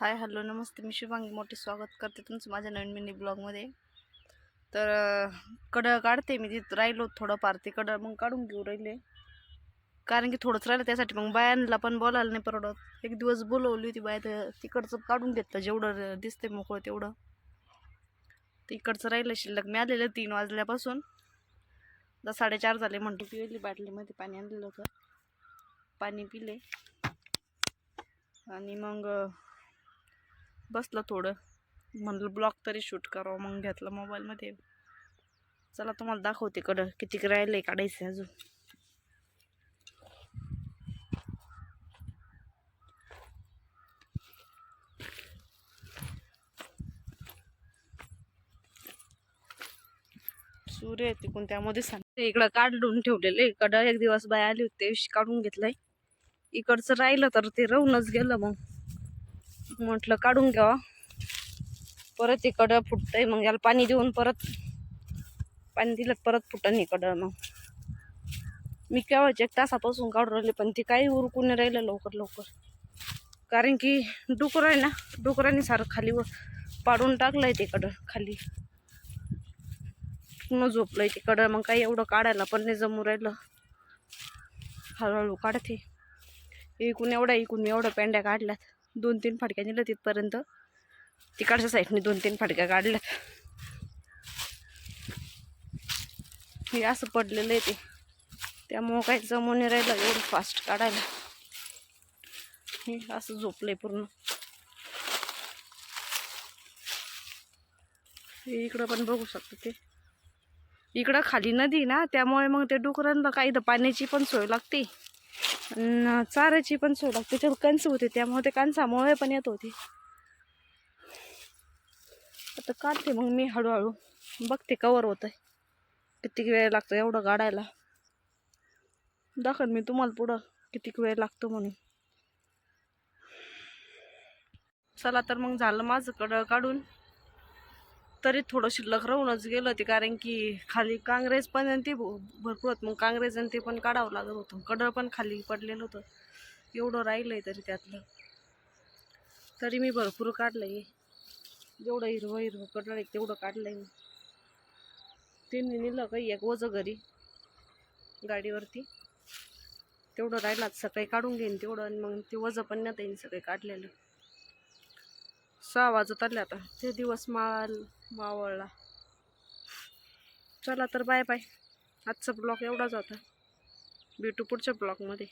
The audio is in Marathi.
हाय हॅलो नमस्ते. मी शुभांगी मोठे स्वागत करते तुमचं माझ्या नवीन मिनी ब्लॉगमध्ये तर कडं काढते मी. तिथं राहिलो थोडंफार. ते कडं मग काढून घेऊ राहिले. कारण की थोडंच राहिलं त्यासाठी. मग बायांना पण बोलायला नाही परवडत. एक दिवस बोलवली होती बाया तर तिकडचं काढून घेतलं. जेवढं दिसते मोकळं तेवढं. तिकडचं राहिलं शिल्लक. मी आलेलं तीन वाजल्यापासून. तर साडेचार झाले म्हणतो. पिवली बाटलीमध्ये पाणी आणलेलं होतं. पाणी पिले. आणि मग बसलं थोडं. म्हणलं ब्लॉग तरी शूट करावं. मग घेतलं मोबाईलमध्ये. चला तुम्हाला दाखवते कडं किती राहिलं आहे काढायचं अजून सूर्य तिकून त्यामध्ये सांगते इकडं काढून ठेवलेलं इकडं एक दिवस बाय आली होती त्या काढून घेतलंय. इकडचं राहिलं तर ते राहूनच गेलं मग. म्हटलं काढून घ्यावा. परत इकडं फुटतंय मग याला पाणी देऊन परत पाणी दिलं परत फुटन इकडं मग. मी केव्हाच एक तासापासून काढून राहिले पण ते काही उरकून नाही राहिलं लवकर लवकर. कारण की डुकर आहे ना डुकरांनी सारं खाली व पाडून टाकलंय तिकडं खाली. पूर्ण झोपलंय तिकडं मग काही एवढं काढायला पण नाही जमू राहिलं. हळूहळू काढते. इकून एवढा इकून एवढ्या पेंड्या काढल्यात. दोन तीन फाटक्या नेलं तिथपर्यंत तिकडच्या साईडने दोन तीन फाटक्या काढल्यात. हे असं पडलेलं आहे ते. त्यामुळं काही जमून नाही राहिलं एवढं फास्ट काढायला. हे असं झोपलंय पूर्ण. इकडं पण बघू शकतो ते. इकडं खाली नदी ना त्यामुळे मग ते डुकरांना काही तर पाण्याची पण सोय लागते. चाराची पण सोय लागते. त्याच्यात कंस होते त्यामुळे ते कणसामुळे पण येत होते. आता काढते मग मी हळूहळू. बघते कवर होत आहे किती वेळ लागतो एवढं काढायला. दाखल मी तुम्हाला पुढं किती वेळ लागतो म्हणून. चला तर मग झालं माझं कड काढून. तरी थोडं शिल्लक राहूनच गेलं ते कारण की खाली काँग्रेस पण आणि ते भरपूर होत. मग काँग्रेस आणि ते पण काढावं लागत होतं. कडळ पण खाली पडलेलं होतं. एवढं राहिलं आहे तरी त्यातलं. तरी मी भरपूर काढलं आहे जेवढं हिरवं हिरवं कडळ आहे तेवढं काढलं आहे मी. त्यांनी नेलं काही एक ओझं घरी गाडीवरती. तेवढं राहिलं. सकाळी काढून घेईन तेवढं आणि मग ते वजं पण नेता येईन सकाळी काढलेलं. सहा वाजत आले आता. ते दिवस माळ मावळला. चला तर बाय बाय आजचा ब्लॉग एवढाच होता. भेटू पुढच्या ब्लॉगमध्ये